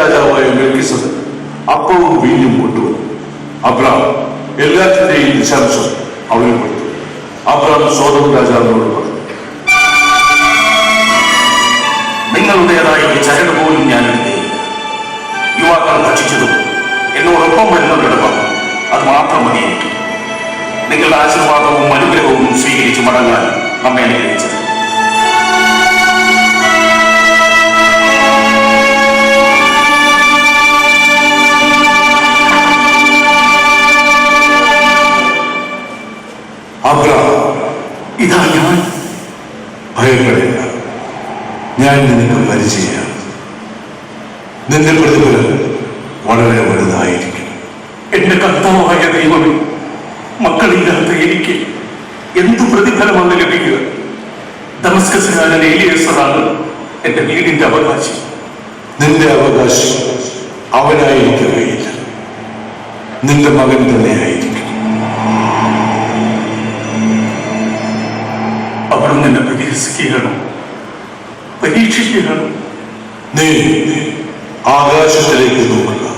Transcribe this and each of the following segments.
രാജാവായ മെൽക്കിസത് അപ്പവും വീഞ്ഞും കൊണ്ടുവന്നു. അബ്രാം എല്ലാത്തിന്റെയും ദശാംശം അവന് കൊടുത്തു. അബ്രാം സ്വതം രാജാവിനോട് പറഞ്ഞു നിങ്ങളുടേതായ ചരട് പോലും ഞാൻ യുവാക്കൾ ഭക്ഷിച്ചതും എന്നോടൊപ്പം വരുന്നവരുടെ പങ്ക് അത് മാത്രം മതി നിങ്ങളുടെ ആശീർവാദവും അനുഗ്രഹവും സ്വീകരിച്ച് മടങ്ങാൻ നമ്മെ അനുഗ്രഹിച്ചത് അബ്രാം ഇതാ ഞാൻ. ഭയപ്പെടേണ്ട. ഞാൻ നിനക്ക് പരിചയമാണ് നിന്റെ പ്രതിഫലം വളരെ വലുതായിരിക്കും. എന്റെ കർത്താവായ ദൈവമേ മക്കളില്ലാത്ത എനിക്ക് എന്ത് പ്രതിഫലമാണ് ലഭിക്കുക? ദമസ്കസുകാരൻ ഏലിയസറാണ് എന്റെ വീടിന്റെ അവകാശി. നിന്റെ അവകാശം അവനായിരിക്കുകയില്ല നിന്റെ മകൻ തന്നെയായിരിക്കും അവിടുന്ന് എന്നെ പരിഹസിക്കുകയാണ്. പരീക്ഷിക്കുകയാണ്. നീ ആകാശത്തിലേക്ക് നോക്കുക.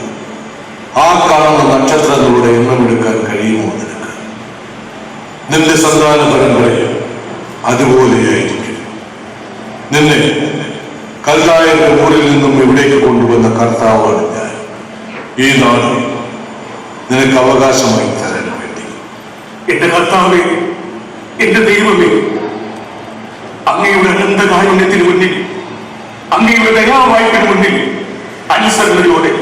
ആ കാണുന്ന നക്ഷത്രങ്ങളുടെ എണ്ണമെടുക്കാൻ കഴിയുമോ നിനക്ക്? നിന്റെ സന്താന പരമ്പരയെ അതുപോലെയായിരിക്കും. നിന്നെ കൽതായന്റെ ഊരിൽ നിന്നും ഇവിടേക്ക് കൊണ്ടുവന്ന കർത്താവാണ് ഞാൻ. ഈ നാട് നിനക്ക് അവകാശമായി തരാൻ വേണ്ടി. എന്റെ കർത്താവേ എന്റെ ദൈവമേ അങ്ങയുടെ അനന്തകാരുണ്യത്തിന് മുന്നിൽ അങ്ങയുടെ ദയാവായ്പിന് മുന്നിൽ അനുസരണയോടെ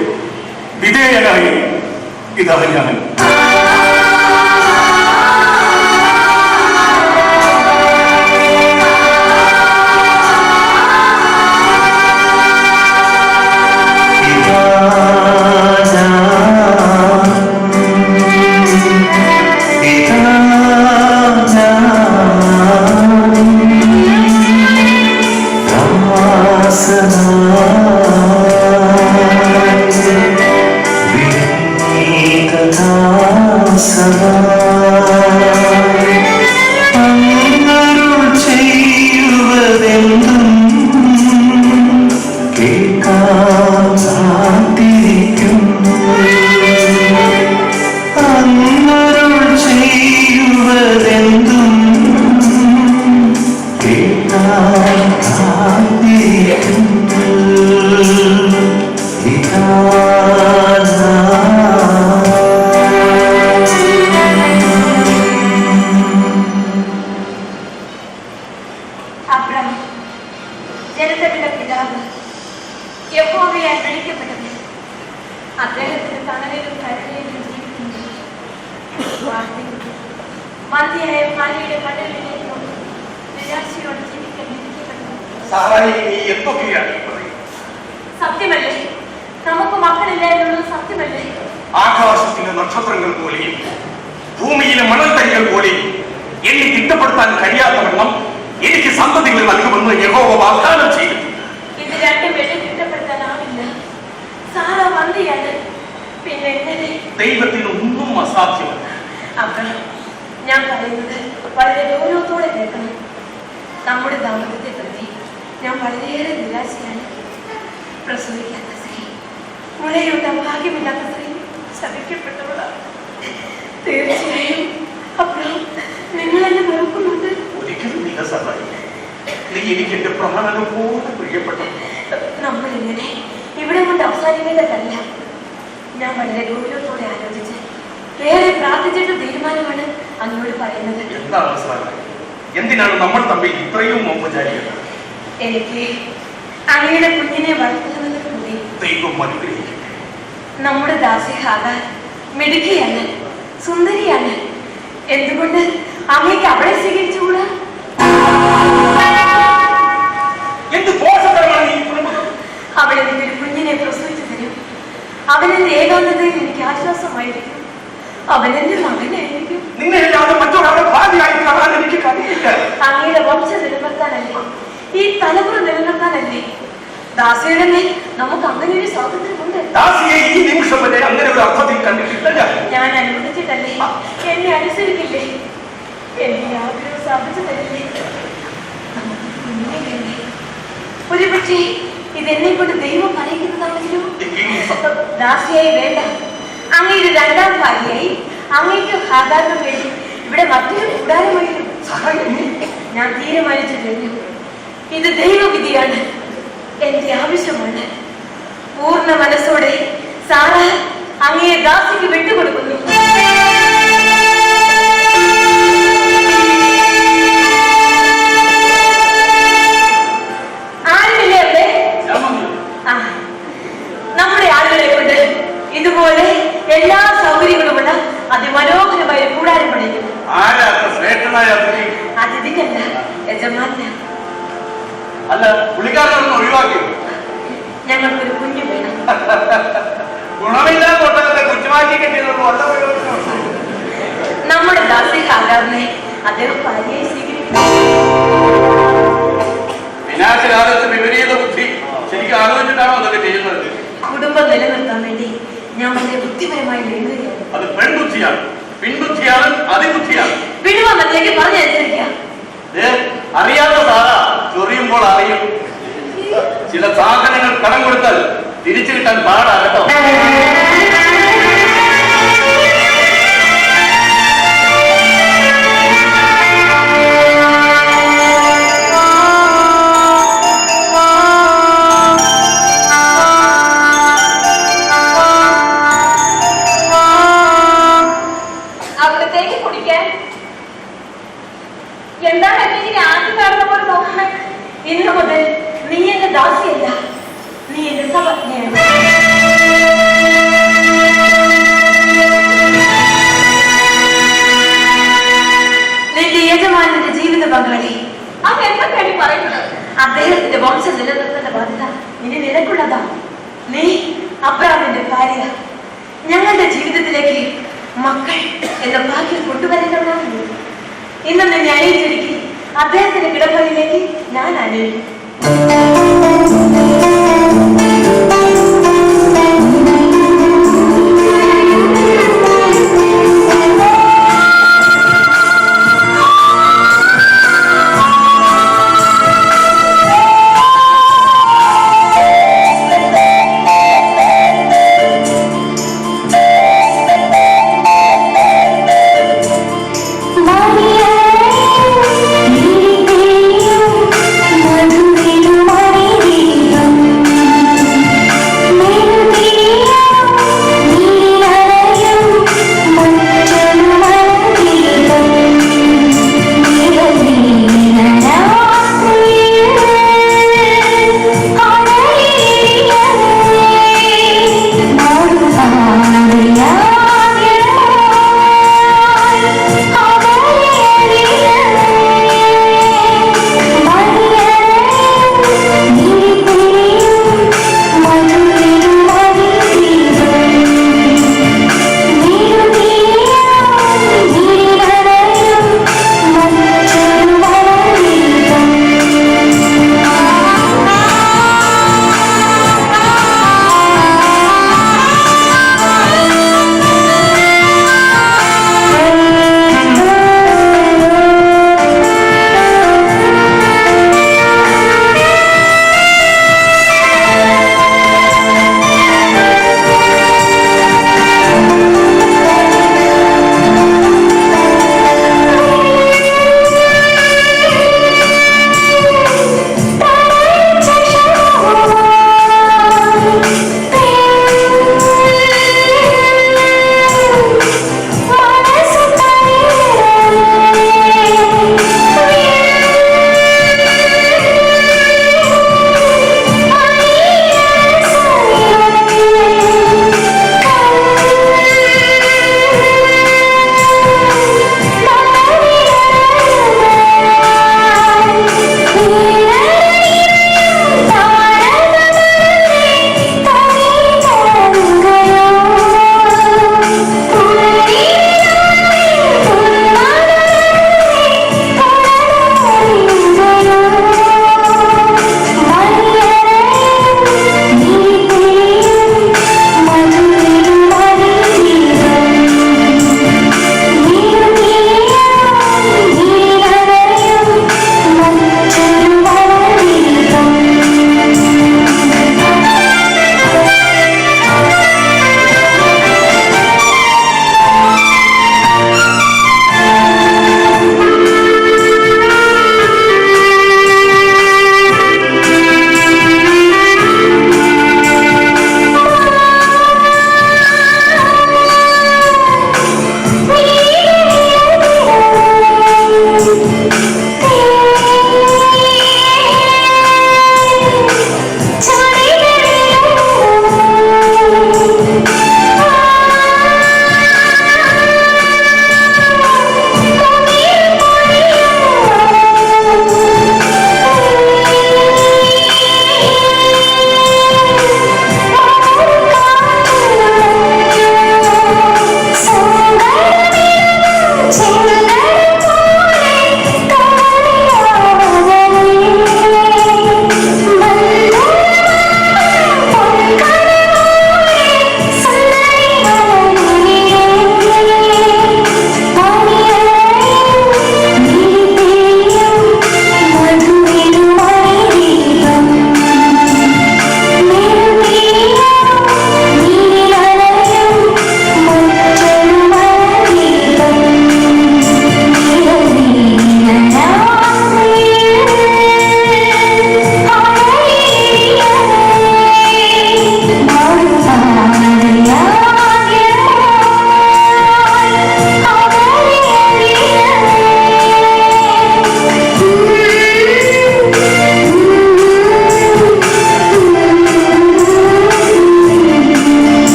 വിധേയനായി ഇതാ ഞാൻ. ആകാശത്തിലെ നക്ഷത്രങ്ങൾ പോലെയും ഭൂമിയിലെ മണൽത്തരികൾ പോലെയും എന്നെ തിട്ടപ്പെടുത്താൻ കഴിയാത്തവണ്ണം എനിക്ക് സന്തതികൾ നൽകുമെന്ന് യഹോവ വാഗ്ദാനം ചെയ്തു. ഇത് രണ്ടും വെള്ളി തിട്ടപ്പെടുത്താനാവില്ല. സാറ മന്തിയാണ് പിന്നെ ദൈവത്തിന് ഒന്നും അസാധ്യമല്ല. അബ്രഹാം ഞാൻ പറയുന്നത് വളരെ ഗൗരവത്തോടെ കേൾക്കണം. നമ്മുടെ ദാമ്പത്യത്തെ പറ്റി ഞാൻ വളരെയേറെ നിരാശയാണ് പ്രസവിക്കാത്ത മുലയൂട്ട ഭാഗ്യമില്ലാത്ത സ്ത്രീ ശപിക്കപ്പെട്ടവളാണ്. തീർച്ചയായും. അപ്പോൾ നിങ്ങൾ എന്നെ വെറുക്കുന്നുണ്ട് ഒരിക്കലും ഇല്ല സാറായി നീ എനിക്ക് എന്റെ പ്രാണനം പോലെ പ്രിയപ്പെട്ടു നമ്മൾ ഇങ്ങനെ ഇവിടെ കൊണ്ട് അവസാനിക്കേണ്ടതല്ല. ഞാൻ വളരെ ഗൗരവത്തോടെ ആലോചിച്ച് വേറെ പ്രാർത്ഥിച്ചിട്ട് തീരുമാനമാണ് അങ്ങോട്ട് പറയുന്നത്. എന്താണ് സാറായി എന്തിനാണ് നമ്മൾ തമ്മിൽ ഇത്രയും ഔപചാരികത? എനിക്ക് അങ്ങയുടെ കുഞ്ഞിനെ വളർത്തുന്നത് കൂടി ദൈവം അനുഗ്രഹിക്കട്ടെ. നമ്മുടെ ദാസി ഹാഗാർ മിടുക്കിയാണ് സുന്ദരിയാണ്. എന്തുകൊണ്ട് അങ്ങേക്ക് അവളെ സ്വീകരിച്ചുകൂടാ? അവൾ കുഞ്ഞിനെ പ്രസവിച്ചു തരും. അവനെന്റെ ഏകാന്തതയിൽ എനിക്ക് ആശ്വാസമായിരിക്കും. അവനെന്റെ മകനായിരിക്കും. അങ്ങയുടെ വംശം നിലനിർത്താനല്ലേ? ഈ തലമുറ നിലനിർത്താനല്ലേ? ദാസിയുടെ മേൽ നമുക്ക് അങ്ങനെ ഒരു സ്വാതന്ത്ര്യമുണ്ട് ദാസിയെ ഈ നിമിഷം വരെ അങ്ങനെ ഒരു അർത്ഥത്തിൽ കണ്ടിട്ടില്ല ഞാൻ അനുവദിച്ചിട്ടല്ലേ എന്നെ അനുസരിക്കില്ലേ? എന്റെ ആഗ്രഹം തരില്ലേ നമുക്ക് ഒരു പക്ഷേ ഇതെന്നെ കൊണ്ട് ദൈവം പറയുന്നതാണെങ്കിലും ദാസിയായി വേണ്ട. അങ്ങയുടെ രണ്ടാം ഭാര്യയായി അങ്ങേക്ക് ഹാദാറിനും വേണ്ടി ഇവിടെ മറ്റൊരു കൂടാരമായിരുന്നു. ഞാൻ തീരുമാനിച്ചു കഴിഞ്ഞു ഇത് ദൈവവിധിയാണ്. എന്റെ ആവശ്യമാണ്. പൂർണ മനസ്സോടെ സാറ അങ്ങയെ ദാസിക്ക് വിട്ടുകൊടുക്കുന്നു. ആരുമില്ലേ അവിടെ? ഞാൻ വന്നു. നമ്മുടെ ആളുകളെ കൊണ്ട് ഇതുപോലെ എല്ലാ സൗകര്യങ്ങളുമുള്ള അതിമനോഹരമായ കൂടാരം പണിയും ആരാ അത്ര ശ്രേഷ്ഠനായ അതിഥി അതിഥിക്കല്ല യജമാന അല്ല പുള്ളിക്കാരനൊന്ന് ഒഴിവാക്കി. ഞങ്ങൾക്കൊരു കുഞ്ഞു വേണം. ഗുണമില്ലാത്ത ഒട്ടകത്തെ കുറ്റമാക്കി കെട്ടിയത് വല്ല പ്രയോജനമുണ്ടോ? നമ്മുടെ ദാസി ഹാഗാറിനെ അദ്ദേഹം വിനാശകാലത്ത് വിപരീത ബുദ്ധി. ശരിക്കും ആലോചിച്ചിട്ടാണോ അതൊക്കെ ചെയ്യുന്നത്? കുടുംബം നിലനിർത്താൻ വേണ്ടി ഞാൻ വളരെ ബുദ്ധിപരമായി അത് പെൺബുദ്ധിയാണ്. പിൻബുദ്ധിയാണ് അതിബുദ്ധിയാണ്. പറഞ്ഞു പറഞ്ഞനുസരിക്കാം അറിയാത്ത സാറാ. ചൊറിയുമ്പോൾ അറിയും ചില സാധനങ്ങൾ കടം കൊടുത്താൽ തിരിച്ചു കിട്ടാൻ പാടാ അബ്രാമിന്റെ ഭാര്യ. ഞങ്ങളുടെ ജീവിതത്തിലേക്ക് മക്കൾ എന്ന ഭാഗ്യം കൊണ്ടുവരേണ്ടതാണ് ഇന്നെ ന്യായീകരിക്കും അദ്ദേഹത്തിന്റെ കിടപ്പറയിലേക്ക് ഞാൻ അണിയും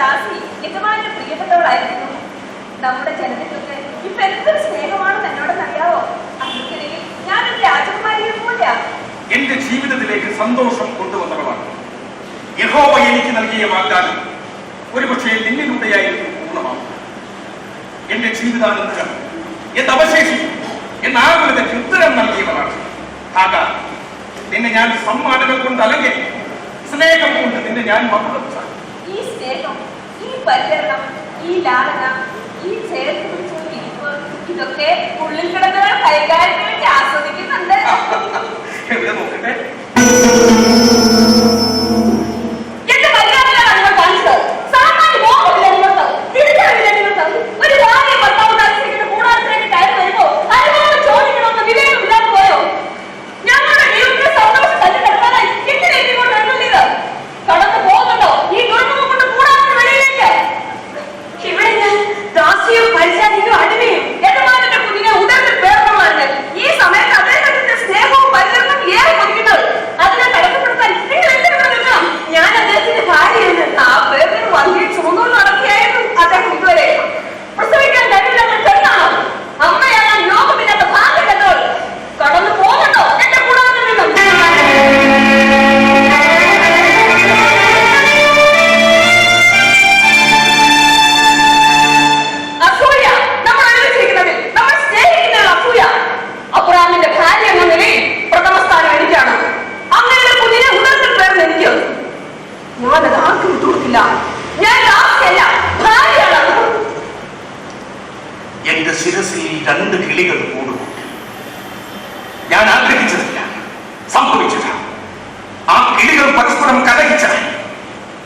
ദാസി നിജമായിട്ട് പ്രിയപ്പെട്ടവളായിരുന്നു. നമ്മുടെ ജനതയ്ക്കൊക്കെ ഇപ്പൊ എന്തൊരു സ്നേഹമാണെന്ന് എന്നോടെന്നറിയാവോ ഞാൻ ഞാനൊരു രാജകുമാരിയെ പോലെയാ. എന്റെ ജീവിതത്തിലേക്ക് സന്തോഷം കൊണ്ടുവന്നവളാണ്. യഹോവ എനിക്ക് നൽകിയ വാഗ്ദാനം ഒരുപക്ഷെ നിന്നിലൂടെയായിരിക്കും പൂർണമാവും. എന്റെ ജീവിതാനന്തരം എന്റെ അവശേഷിക്കും എന്ന ആകുലതയ്ക്ക് ഉത്തരം നൽകിയവളാണ്. നിന്നെ ഞാൻ സമ്മാനങ്ങൾ കൊണ്ട് അല്ലെങ്കിൽ സ്നേഹം കൊണ്ട് നിന്നെ ഞാൻ മഹത്വം ഈ സ്നേഹം ഈ പരിചരണം ഈ ലാളന ഈ ചേർത്ത് പിടിച്ചുള്ള ഇരിപ്പ് ഇതൊക്കെ ഉള്ളിൽ കിടന്നവർ കൈകാര്യം ആസ്വദിക്കുന്നുണ്ട്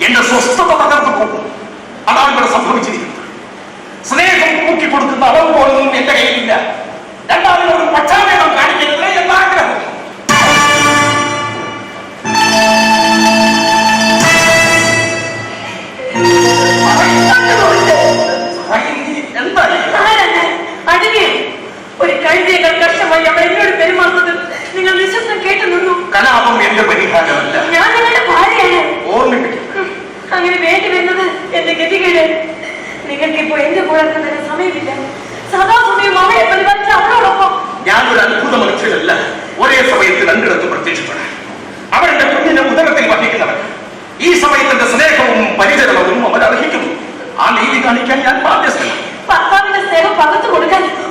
എന്റെ സ്വസ്ഥത തകർന്നു പോകും. അതാണ് ഇവിടെ സംഭവിച്ചിരിക്കുന്നത്. സ്നേഹം മുക്കി കൊടുക്കുന്ന അളവ് പോലൊന്നും എന്റെ കയ്യിലില്ല. രണ്ടാമത് ഒരു പക്ഷാഭേദം കാണിക്കരുത് എന്ന ആഗ്രഹം. എന്തായി ആരന്നെ ഒരു കഴിഞ്ഞ കഷ്ടമായി അവൾ എന്നോട് പെരുമാറുന്നത് നിങ്ങൾ നിശബ്ദം കേട്ടു നിന്നു കലാപം എന്റെ പരിഹാരമല്ല ഞാൻ നിങ്ങളുടെ ഭാര്യയാണ് ഓർമ്മിപ്പിക്കും ഉം, അങ്ങനെ വേണ്ടി വരുന്നത് എന്റെ ഗതികേട്. നിങ്ങൾക്കിപ്പോ എന്റെ കൂടെ തന്നെ സമയമില്ല. സദാസമയം അവളെ പരിപാലിച്ച് അവളോടൊപ്പം. ഒരു അത്ഭുത മനുഷ്യനല്ല. ഒരേ സമയത്ത് രണ്ടിടത്ത് പ്രത്യക്ഷപ്പെടാൻ അവരുടെ കുഞ്ഞിനെ ഉദരത്തിൽ വഹിക്കുന്നവൻ. ഈ സമയത്തിന്റെ സ്നേഹവും പരിചരണവും അവർ അർഹിക്കുന്നു. ആ നീതി കാണിക്കാൻ ഞാൻ ബാധ്യസ്ഥനാണ്. ഭർത്താവിന്റെ സ്നേഹം പകർത്തു കൊടുക്കാൻ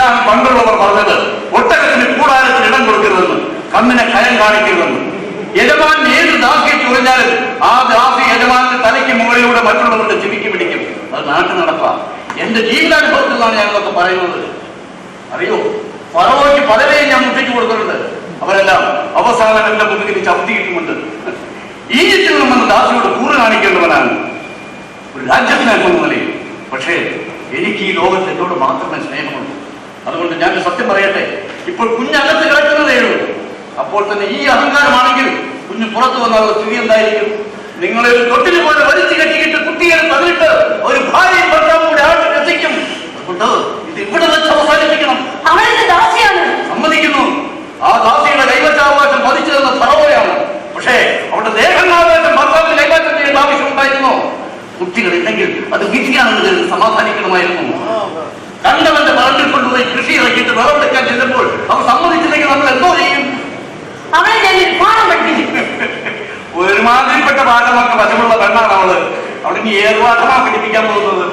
ഇതാണ് പണ്ടുള്ളവർ പറഞ്ഞത് ഒട്ടകത്തിന് കൂടാരത്തിന് ഇടം കൊടുക്കരുതെന്ന് കണ്ണിനെ കയം കാണിക്കരുതെന്ന്. യജമാൻ ഏത് ദാസിയെ ചൊറിഞ്ഞാലും ആ ദാസി യജമാന്റെ തലയ്ക്ക് മുകളിലൂടെ മറ്റുള്ളവരുടെ ചെവിക്ക് പിടിക്കും. അത് നാട്ടിൽ നടപ്പാ. എന്റെ ജീവിതാനുഭവത്തിൽ നിന്നാണ് ഞാൻ ഇതൊക്കെ പറയുന്നത്. അറിയോ? ഫറവോയ്ക്ക് പലരെയും ഞാൻ മുട്ടിച്ചു കൊടുത്തിട്ടുണ്ട്. അവരെല്ലാം അവസാനം എന്റെ മുന്നിൽ ചവിട്ടിയിട്ടുമുണ്ട്. ഈജിപ്തിൽ വന്ന ദാസിയോട് കൂറ് കാണിക്കേണ്ടവനാണ്. ഒരു രാജ്യത്തിനാക്കുന്ന നിലയിൽ പക്ഷേ എനിക്ക് ഈ ലോകത്ത് എന്നോട് മാത്രമേ സ്നേഹമുള്ളൂ. അതുകൊണ്ട് ഞാൻ സത്യം പറയട്ടെ? ഇപ്പോൾ കുഞ്ഞകത്ത് കിടക്കുന്നതേ ഉള്ളൂ. അപ്പോൾ തന്നെ ഈ അഹങ്കാരമാണെങ്കിൽ കുഞ്ഞ് പുറത്തു വന്നാൽ സ്ഥിതി എന്തായിരിക്കും? നിങ്ങളെ ഒരു തൊട്ടിന് പോലെ വലിച്ചു കെട്ടിയിട്ട് കുട്ടിയെ തന്നിട്ട് ഒരു ഭാര്യയും ഭർത്താവും കൂടെ ആട്ടി രസിക്കും. അതുകൊണ്ട് ഇത് ഇവിടെ വെച്ച് അവസാനിപ്പിക്കണം. സമ്മതിക്കുന്നു. ആ ദാസിയുടെ കൈവശാവകാശം പതിച്ചു തന്ന ഫറോവയാണ് പക്ഷേ അവരുടെ ദേഹങ്ങളാവകാശം ഭർത്താവിന് കൈമാറ്റം ചെയ്യേണ്ട കുട്ടികൾ കുട്ടികളില്ലെങ്കിൽ അത് വിധിയാണെന്ന് സമാധാനിക്കണമായിരുന്നു. കണ്ടവന്റെ നാട്ടിൽ കൊണ്ടുപോയി കൃഷി ഇറക്കിയിട്ട് വിളവെടുക്കാൻ ചെല്ലുമ്പോൾ അവർ സമ്മതിച്ചില്ലെങ്കിൽ നമ്മൾ എന്തോ ചെയ്യും? അവളെ ഒരുമാതിരിപ്പെട്ട പാഠമൊക്കെ വശമുള്ള പെണ്ണാണ് അവൾ. അവിടെ ഇനി ഏത് പാഠമാണ് പഠിപ്പിക്കാൻ പോകുന്നത്?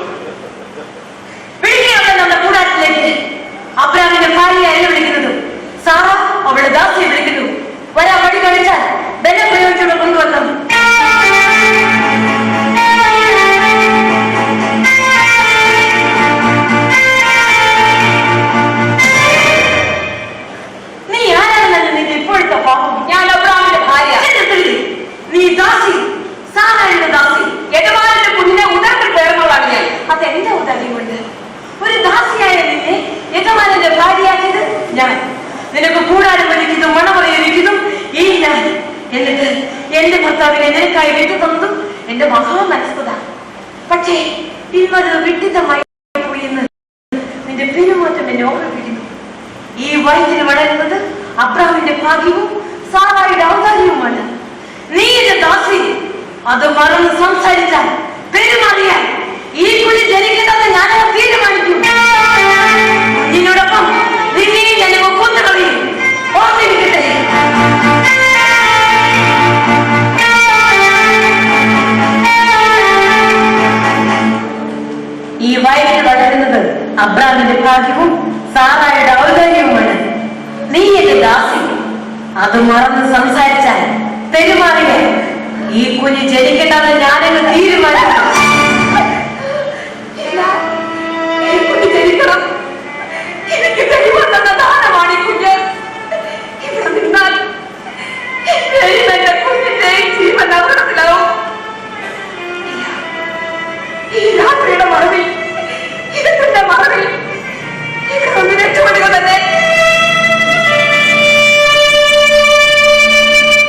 എന്നിട്ട് എന്റെ ഭർത്താവിനെ നിനക്കായി വിട്ടു തന്നതും എന്റെ മഹാമനസ്കത പക്ഷേ ഇന്നത് വിട്ടിതമായി പോയി എന്ന് നിന്റെ പെരുമാറ്റം എന്നെ ഓർമ്മിപ്പിക്കുന്നു. ഈ വയറ്റിൽ വളരുന്നത് അബ്രാമിന്റെ ഭാഗ്യവും സാറായുടെ ഔദാര്യവുമാണ്. നീ എന്റെ ദാസി. അത് മറന്ന് സംസാരിച്ചാൽ പെരുമാറിയാൽ ഈ കുളി ജനിക്കുന്നത് ഞാൻ തീരുമാനിക്കും. നിന്നോടൊപ്പം അബ്രാമിന്റെ ഭാഗ്യവും സാറായുടെ ഔദാര്യവുമാണ്. നീ എന്റെ ദാസി. അത് മറന്ന് സംസാരിച്ചാൽ പെരുമാറിയ ഈ കുഞ്ഞ് ജനിക്കേണ്ടെന്ന് ഞാനങ്ങ് തീരുമാനിച്ചു இந்த மகளிர்